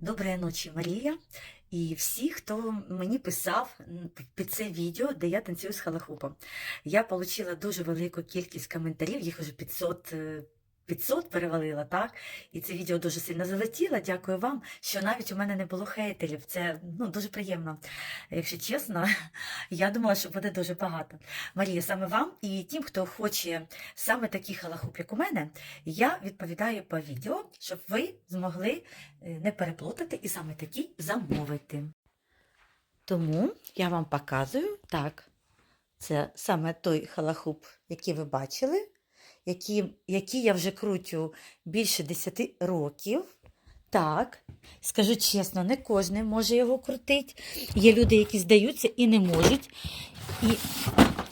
Доброї ночі, Марія. І всі, хто мені писав під це відео, де я танцюю з халахупом. Я отримала дуже велику кількість коментарів, їх вже 500, е, 500 перевалила, так? І це відео дуже сильно залетіло. Дякую вам, що навіть у мене не було хейтерів. Це ну, дуже приємно. Якщо чесно, я думала, що буде дуже багато. Марія, саме вам і тим, хто хоче саме такий халахуп, як у мене, я відповідаю по відео, щоб ви змогли е, не переплутати і саме такий замовити. Тому я вам показую так. Це саме той халахуп, який ви бачили, який, який я вже крутю більше 10 років. Так, скажу чесно, не кожен може його крутити. Є люди, які здаються і не можуть. І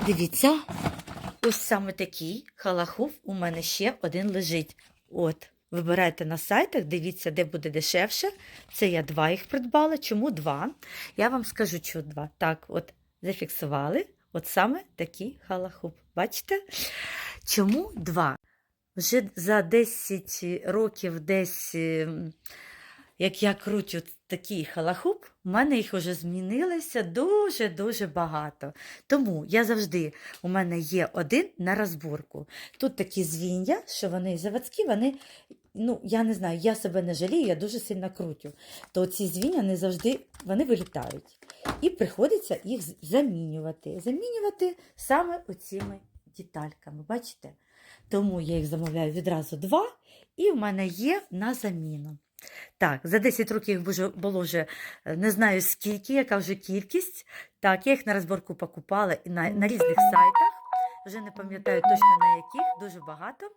дивіться, ось саме такий халахуп у мене ще один лежить. От, вибирайте на сайтах, дивіться, де буде дешевше. Це я два їх придбала. Чому два? Я вам скажу, чому два. Так, от зафіксували. От саме такий халахуп. Бачите? Чому два? Вже за 10 років десь, ем, як я кручу такий халахуп, в мене їх вже змінилося дуже-дуже багато. Тому я завжди, у мене є один на розборку. Тут такі звіння, що вони заводські, вони, ну, я не знаю, я себе не жалію, я дуже сильно крутю. То ці звіння не завжди вони вилітають. І приходиться їх замінювати. Замінювати саме оціми детальками. Бачите? Тому я їх замовляю відразу два, і в мене є на заміну. Так, за 10 років їх було вже е, не знаю скільки, яка вже кількість. Так, я їх на розборку покупала на, на різних сайтах. Вже не пам'ятаю точно на яких, дуже багато.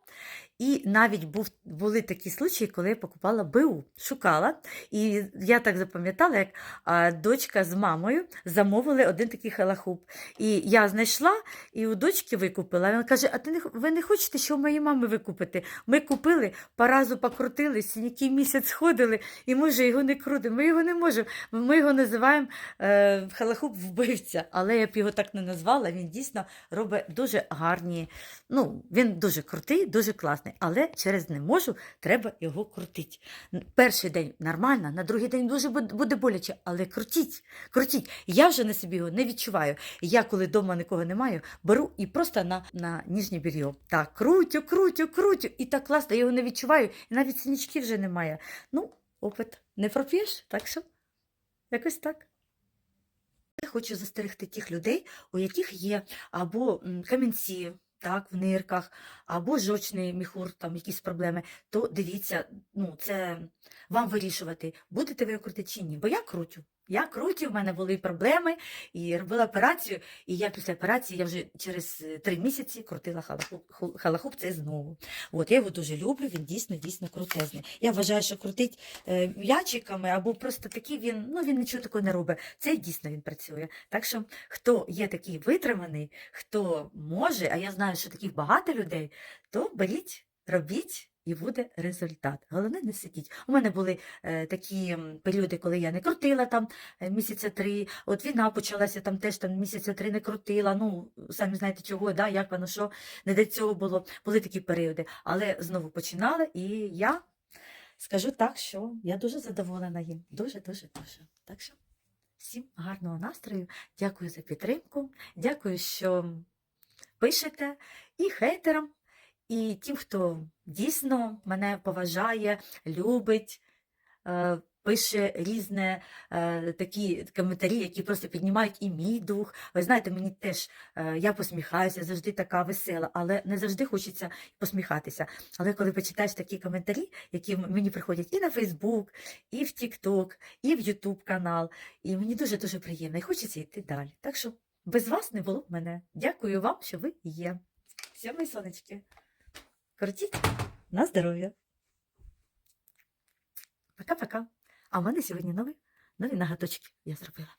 І навіть був, були такі случаї, коли я покупала БУ, шукала. І я так запам'ятала, як а, дочка з мамою замовили один такий халахуп. І я знайшла і у дочки викупила. Вона каже: А ти не, ви не хочете, що у моєї мами викупити? Ми купили, по разу покрутили, сіняки місяць ходили, і ми вже його не крутимо. Ми його не можемо. Ми його називаємо е, халахуп вбивця. Але я б його так не назвала. Він дійсно робить дуже гарні. Ну, він дуже крутий, дуже класний. Але через не можу, треба його крутити. Перший день нормально, на другий день дуже буде боляче, але крутіть, крутіть. Я вже на собі його не відчуваю. Я, коли вдома нікого не маю, беру і просто на, на ніжнє белье. Так, крутю, крутю, крутю. І так класно, я його не відчуваю, і навіть синячків вже немає. Ну, опит не проп'єш, так що якось так. Я хочу застерегти тих людей, у яких є або камінці, так, в нирках, або жовчний міхур, там якісь проблеми, то дивіться, ну, це вам вирішувати, будете ви крутити чи ні. Бо я крутю. Я крутю, в мене були проблеми, і робила операцію, і я після операції я вже через е, три місяці крутила халахуп це знову. От, я його дуже люблю, він дійсно, дійсно крутезний. Я вважаю, що крутить е, м'ячиками або просто такий він, ну він нічого такого не робить. Це дійсно він працює. Так що, хто є такий витриманий, хто може, а я знаю, що таких багато людей, то беріть, робіть. І буде результат. Головне не сидіть. У мене були е, такі періоди, коли я не крутила там е, місяця три. От війна почалася, там теж там місяця три не крутила. Ну, самі знаєте чого, да, як воно що, не до цього було. Були такі періоди. Але знову починала, і я скажу так, що я дуже задоволена їм. Дуже, дуже, дуже. Так що всім гарного настрою. Дякую за підтримку. Дякую, що пишете і хейтерам, і тим, хто дійсно мене поважає, любить. е, Пише різне е, такі коментарі, які просто піднімають і мій дух. Ви знаєте, мені теж е, я посміхаюся, завжди така весела, але не завжди хочеться посміхатися. Але коли почитаєш такі коментарі, які мені приходять і на Фейсбук, і в Тікток, і в Ютуб канал, і мені дуже дуже приємно, і хочеться йти далі. Так що без вас не було б мене. Дякую вам, що ви є. Все, мої сонечки. Крутіть на здоров'я. Пока-пока. А в мене сьогодні нові, нові нагадочки я зробила.